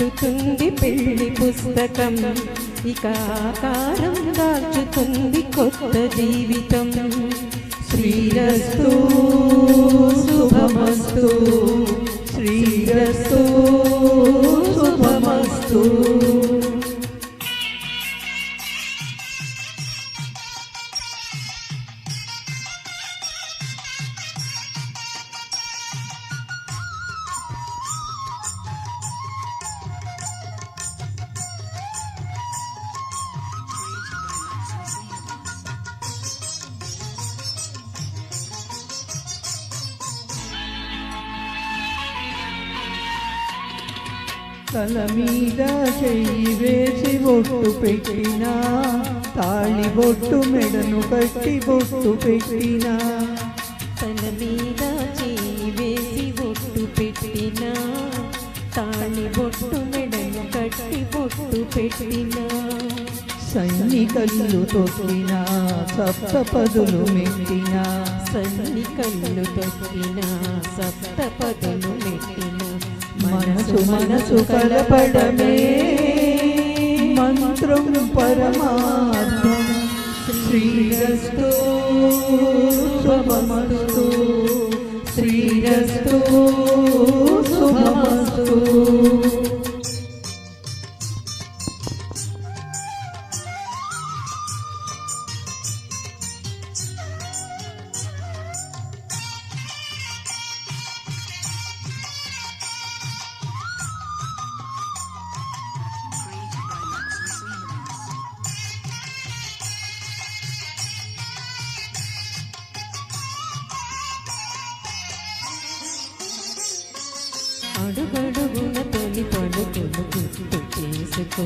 చుట్టుతుంది పెళ్ళి పుస్తకం. ఇక ఆకారం దాల్చుతుంది కొత్త జీవితం. శ్రీరస్తు శుభమస్తు. తల మీద చెయ్యి వేసి బొట్టు పెట్టినా తాళి బొట్టు మెడను కట్టి బొట్టు పెట్టినా. తన మీద చేయి వేసి బొట్టు పెట్టిన తాళి బొట్టు మెడను కట్టి బొట్టు పెట్టిన. సైనికల్లు తొక్కిన సప్త పదులు మెట్టిన. సన్ని కళ్ళు తొక్కిన సప్త పదులు మెట్టిన. మనసు మనసు కలపడమే. మంత్రం పరమార్థం. శ్రీరస్తు శుభమస్తు. శ్రీరస్తు శుభమస్తు. అడుగడుగున తొలి పడుకును గుర్తు చేసుకో.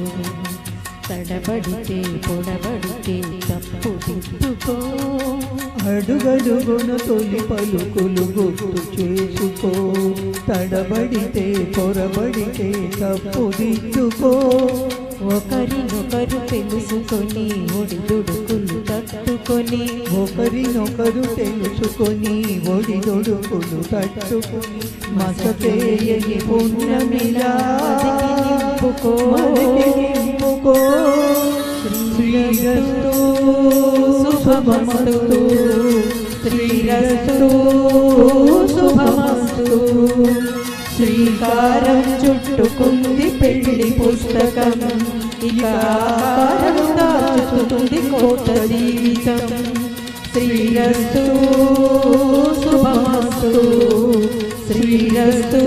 తడబడితే పొడబడితే తప్పు దిద్దుకో అడుగడుగున తొలి పలుకులు గుర్తు చేసుకో. తడబడితే పొరబడితే తప్పు దిద్దుకో ఒకరినొకరు తెలుసుకొని ఒడిదుడుకులు తట్టుకొని. ఒకరినొకరు తెలుసుకొని ఒడిదొడుకులు తట్టుకొని. మసకేయని పుణ్యమిలా. నింపుకో. నింపుకో. శ్రీరస్తు శుభమస్తు. శ్రీరస్తు చుట్టుకుంది పుస్తకం ఇక దాచుతుంది కోట జీవితం శ్రీరస్తు శుభమస్తు శ్రీరస్తు